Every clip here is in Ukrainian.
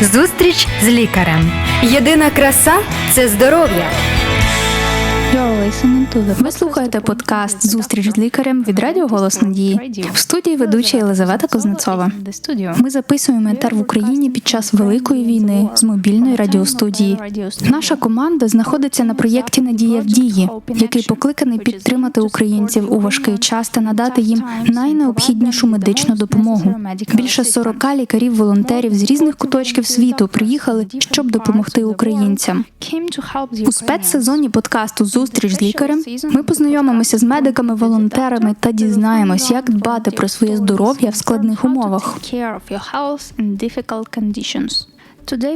Зустріч з лікарем. Єдина краса це здоров'я. Ви слухаєте подкаст Зустріч з лікарем від Радіо Голос Надії. В студії ведуча Єлизавета Кознецова. Ми записуємо етер в Україні під час великої війни з мобільної радіостудії. Наша команда знаходиться на проєкті Надія в дії, який покликаний підтримати українців у важкий час та надати їм найнеобхіднішу медичну допомогу. Більше 40 лікарів-волонтерів з різних куточків світу приїхали, щоб допомогти українцям. У спецсезоні подкасту Зустріч з лікарем ми познайомимося з медиками, волонтерами та дізнаємось, як дбати про своє здоров'я в складних умовах.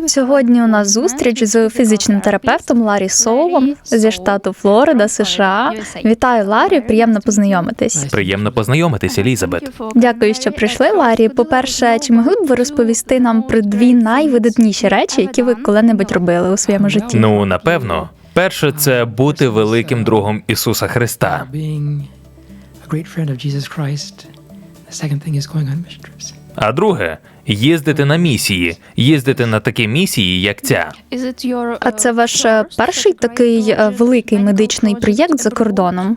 Сьогодні у нас зустріч з фізичним терапевтом Ларі Соулом зі штату Флорида, США. Вітаю, Ларі. Приємно познайомитись. Приємно познайомитись, Елізабет. Дякую, що прийшли, Ларі. По-перше, чи могли б ви розповісти нам про дві найвидатніші речі, які ви коли-небудь робили у своєму житті? Ну, напевно, перше це бути великим другом Ісуса Христа. А друге їздити на місії, їздити на такі місії, як ця. А це ваш е, перший такий е, великий медичний проєкт за кордоном?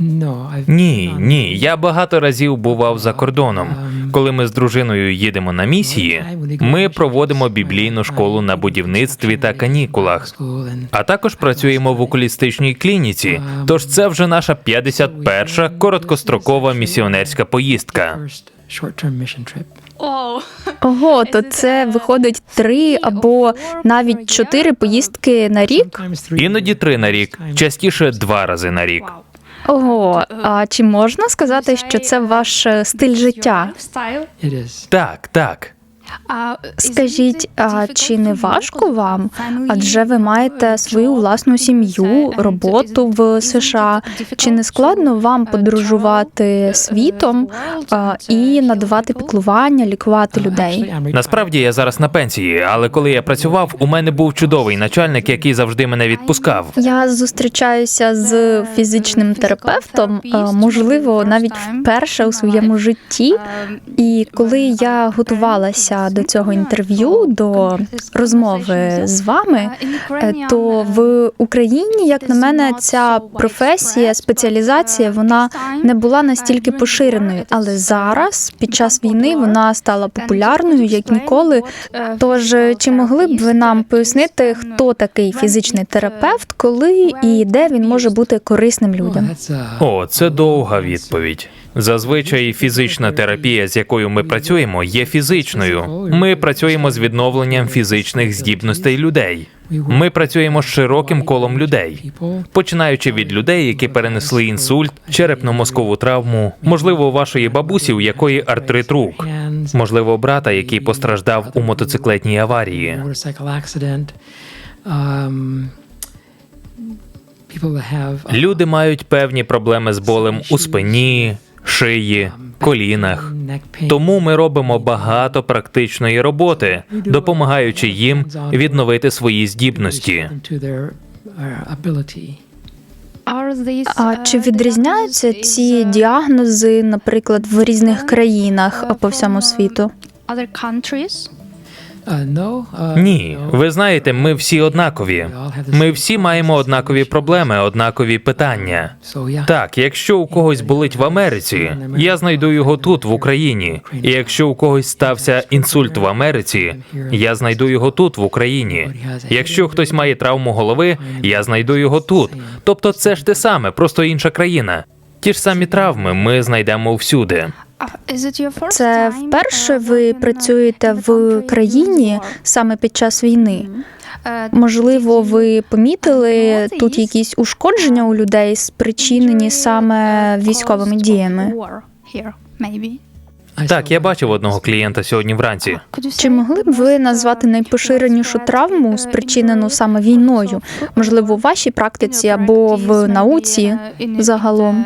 No, Ні, ні. Я багато разів бував за кордоном. Коли ми з дружиною їдемо на місії, ми проводимо біблійну школу на будівництві та канікулах. А також працюємо в окулістичній клініці. Тож це вже наша 51-ша короткострокова місіонерська поїздка. Ого, то це виходить три або навіть чотири поїздки на рік. Іноді три на рік, частіше два рази на рік. Ого, а чи можна сказати, що це ваш е, стиль життя? Так, так. Скажіть, а чи не важко вам? Адже ви маєте свою власну сім'ю, роботу в США. Чи не складно вам подорожувати світом і надавати піклування, лікувати людей? Насправді я зараз на пенсії, але коли я працював, у мене був чудовий начальник, який завжди мене відпускав. Я зустрічаюся з фізичним терапевтом, можливо, навіть вперше у своєму житті. І коли я готувалася до цього інтерв'ю, до розмови з вами, е, то в Україні, як на мене, ця професія, спеціалізація, вона не була настільки поширеною. Але зараз, під час війни, вона стала популярною як ніколи. Тож, чи могли б ви нам пояснити, хто такий фізичний терапевт, коли і де він може бути корисним людям? О, це довга відповідь. Зазвичай фізична терапія, з якою ми працюємо, є фізичною. Ми працюємо з відновленням фізичних здібностей людей. Ми працюємо з широким колом людей, починаючи від людей, які перенесли інсульт, черепно-мозкову травму, можливо, вашої бабусі, у якої артрит рук, можливо, брата, який постраждав у мотоциклетній аварії. Uh, Люди мають певні проблеми з болем у спині, шиї, колінах. Тому ми робимо багато практичної роботи, допомагаючи їм відновити свої здібності. А чи відрізняються ці діагнози, наприклад, в різних країнах по всьому світу? Ні, ви знаєте, ми всі однакові. Ми всі маємо однакові проблеми, однакові питання. Так, якщо у когось болить в Америці, я знайду його тут, в Україні. І якщо у когось стався інсульт в Америці, я знайду його тут, в Україні. Якщо хтось має травму голови, я знайду його тут. Тобто це ж те саме, просто інша країна. Ті ж самі травми ми знайдемо всюди. Це вперше ви працюєте в країні саме під час війни. Можливо, ви помітили тут якісь ушкодження у людей, спричинені саме військовими діями. Так, я бачив одного клієнта сьогодні вранці. Чи могли б ви назвати найпоширенішу травму, спричинену саме війною? Можливо, у вашій практиці або в науці загалом?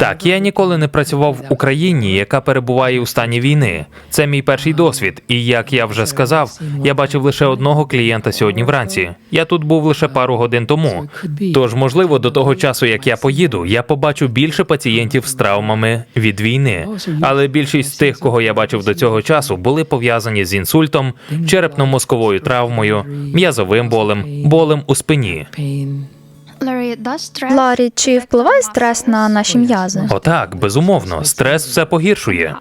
Так, я ніколи не працював в Україні, яка перебуває у стані війни. Це мій перший досвід. І як я вже сказав, я бачив лише одного клієнта сьогодні вранці. Я тут був лише пару годин тому. Тож, можливо, до того часу, як я поїду, я побачу більше пацієнтів з травмами від війни. Але більшість тих, кого я бачив до цього часу, були пов'язані з інсультом, черепно-мозковою травмою, м'язовим болем, болем у спині. Ларі, чи впливає стрес на наші м'язи? Отак, безумовно, стрес все погіршує.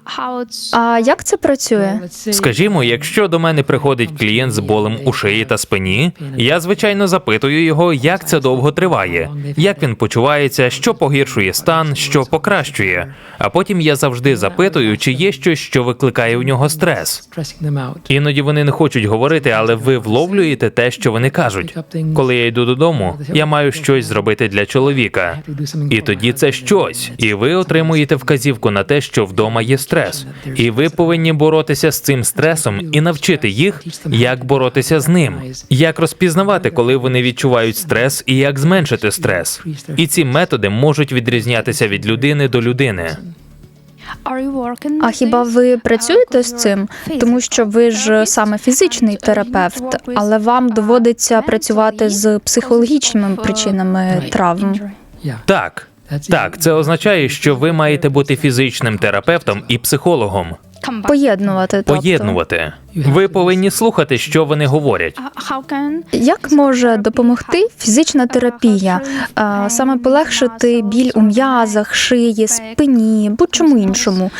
А як це працює? Скажімо, якщо до мене приходить клієнт з болем у шиї та спині, я звичайно запитую його, як це довго триває, як він почувається, що погіршує стан, що покращує. А потім я завжди запитую, чи є щось, що викликає у нього стрес. Іноді вони не хочуть говорити, але ви вловлюєте те, що вони кажуть. Коли я йду додому, я маю щось зробити для чоловіка. І тоді це щось, і ви отримуєте вказівку на те, що вдома є стрес. І ви повинні боротися з цим стресом і навчити їх, як боротися з ним, як розпізнавати, коли вони відчувають стрес, і як зменшити стрес. І ці методи можуть відрізнятися від людини до людини. А хіба ви працюєте з цим? Тому що ви ж саме фізичний терапевт, але вам доводиться працювати з психологічними причинами травм. Так, так, це означає, що ви маєте бути фізичним терапевтом і психологом. Поєднувати, тобто. Поєднувати. Ви повинні слухати, що вони говорять. Як може допомогти фізична терапія? Саме полегшити біль у м'язах, шиї, спині, будь-чому іншому.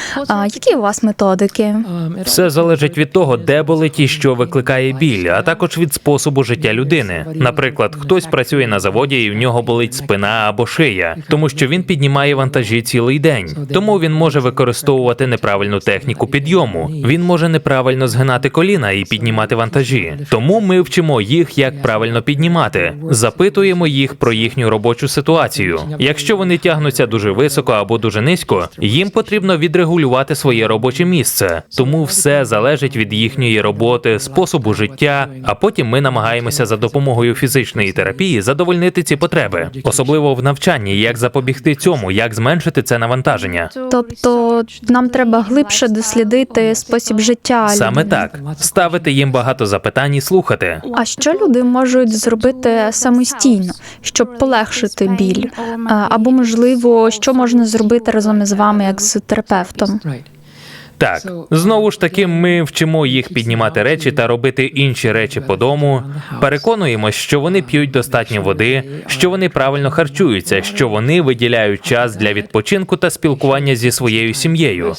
Які у вас методики? Все залежить від того, де болить і що викликає біль, а також від способу життя людини. Наприклад, хтось працює на заводі і в нього болить спина або шия, тому що він піднімає вантажі цілий день. Тому він може використовувати неправильну техніку підйому. Він може неправильно згинати коліна і піднімати вантажі. Тому ми вчимо їх, як правильно піднімати. Запитуємо їх про їхню робочу ситуацію. Якщо вони тягнуться дуже високо або дуже низько, їм потрібно відрегулювати своє робоче місце. Тому все залежить від їхньої роботи, способу життя. А потім ми намагаємося за допомогою фізичної терапії задовольнити ці потреби, особливо в навчанні, як запобігти цьому, як зменшити це навантаження. Тобто нам треба глибше дослідити спосіб життя. Саме так ставити їм багато запитань і слухати. А що люди можуть зробити самостійно, щоб полегшити біль? Або можливо, що можна зробити разом із вами, як з терапевтом? Так, знову ж таки, ми вчимо їх піднімати речі та робити інші речі по дому. Переконуємось, що вони п'ють достатньо води, що вони правильно харчуються, що вони виділяють час для відпочинку та спілкування зі своєю сім'єю.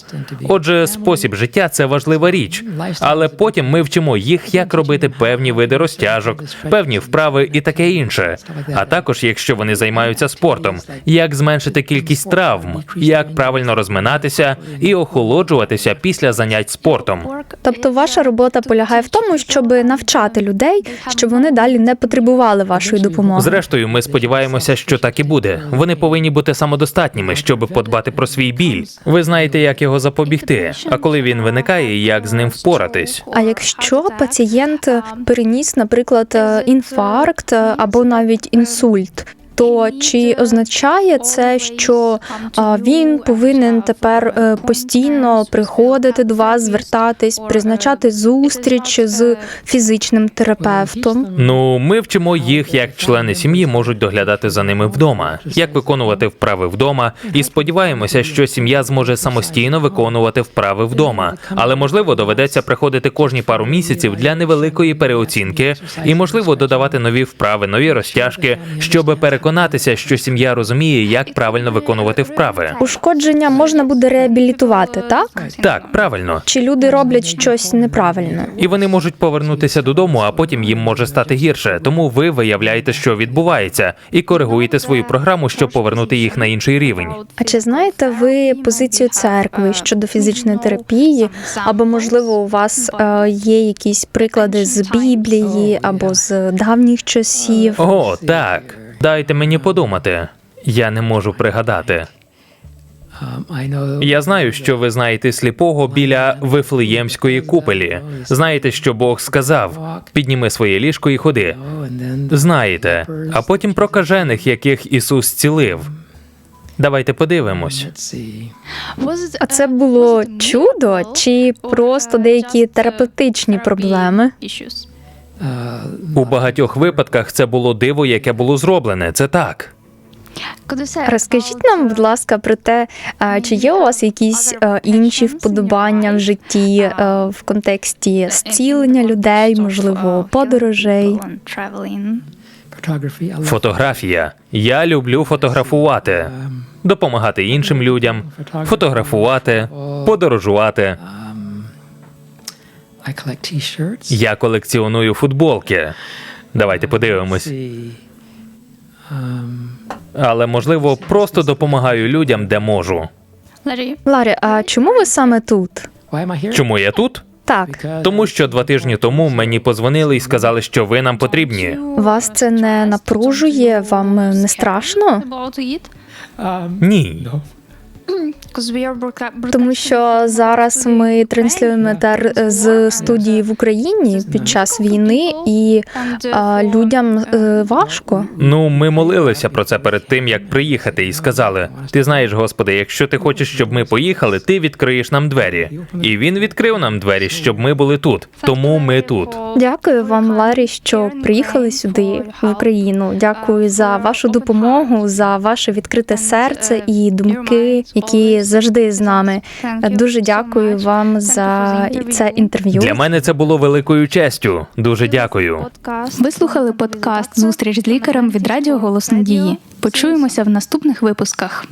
Отже, спосіб життя це важлива річ, але потім ми вчимо їх, як робити певні види розтяжок, певні вправи і таке інше. А також, якщо вони займаються спортом, як зменшити кількість травм, як правильно розминатися і охолоджуватися після занять спортом. Тобто, ваша робота полягає в тому, щоб навчати людей, щоб вони далі не потребували вашої допомоги. Зрештою, ми сподіваємося, що так і буде. Вони повинні бути самодостатніми, щоб подбати про свій біль. Ви знаєте, як його запобігти. А коли він виникає, як з ним впоратись. А якщо пацієнт переніс, наприклад, інфаркт або навіть інсульт. То чи означає це, що він повинен тепер е, постійно приходити до вас, звертатись, призначати зустріч з фізичним терапевтом? Ну, ми вчимо їх, як члени сім'ї можуть доглядати за ними вдома, як виконувати вправи вдома, і сподіваємося, що сім'я зможе самостійно виконувати вправи вдома. Але можливо доведеться приходити кожні пару місяців для невеликої переоцінки, і можливо додавати нові вправи, нові розтяжки, щоб переконатися, що сім'я розуміє, як правильно виконувати вправи. Ушкодження можна буде реабілітувати, так? Так, правильно. Чи люди роблять щось неправильно? І вони можуть повернутися додому, а потім їм може стати гірше. Тому ви виявляєте, що відбувається, і коригуєте свою програму, щоб повернути їх на інший рівень. А чи знаєте ви позицію церкви щодо фізичної терапії? Або можливо у вас е, є якісь приклади з Біблії або з давніх часів? О, так. Дайте мені подумати. Я не можу пригадати. Я знаю, що ви знаєте сліпого біля Вифлеємської купелі. Знаєте, що Бог сказав: підніми своє ліжко і ходи. Знаєте, а потім про кажених, яких Ісус зцілив. Давайте подивимось. А це було чудо чи просто деякі терапевтичні проблеми? Uh, У багатьох випадках це було диво, яке було зроблене. Це так. Розкажіть нам, будь ласка, про те, чи є у вас якісь е, інші вподобання в житті е, в контексті зцілення людей, можливо, подорожей. Photography. I Фотографія. Я люблю фотографувати, допомагати іншим людям, фотографувати, подорожувати. I collect T-shirts. Я колекціоную футболки. Давайте подивимось. Um, Але можливо, просто допомагаю людям, де можу. Ларі, а чому ви саме тут? Чому я тут? Так, Тому що два тижні тому мені позвонили і сказали, що ви нам потрібні. вас це не напружує, вам не страшно? um, Ні. Тому що зараз ми транслюємо етер з студії в Україні під час війни, і а, людям е, важко. Ну, ми молилися про це перед тим, як приїхати, і сказали: Ти знаєш, Господи, якщо ти хочеш, щоб ми поїхали, ти відкриєш нам двері. І він відкрив нам двері, щоб ми були тут. Тому ми тут. Дякую вам, Ларі, що приїхали сюди в Україну. Дякую за вашу допомогу, за ваше відкрите серце і думки, які завжди з нами. Дуже дякую вам за це інтерв'ю. Для мене це було великою честю. Дуже дякую. Ви слухали подкаст Зустріч з лікарем від Радіо Голос Надії. Почуємося в наступних випусках.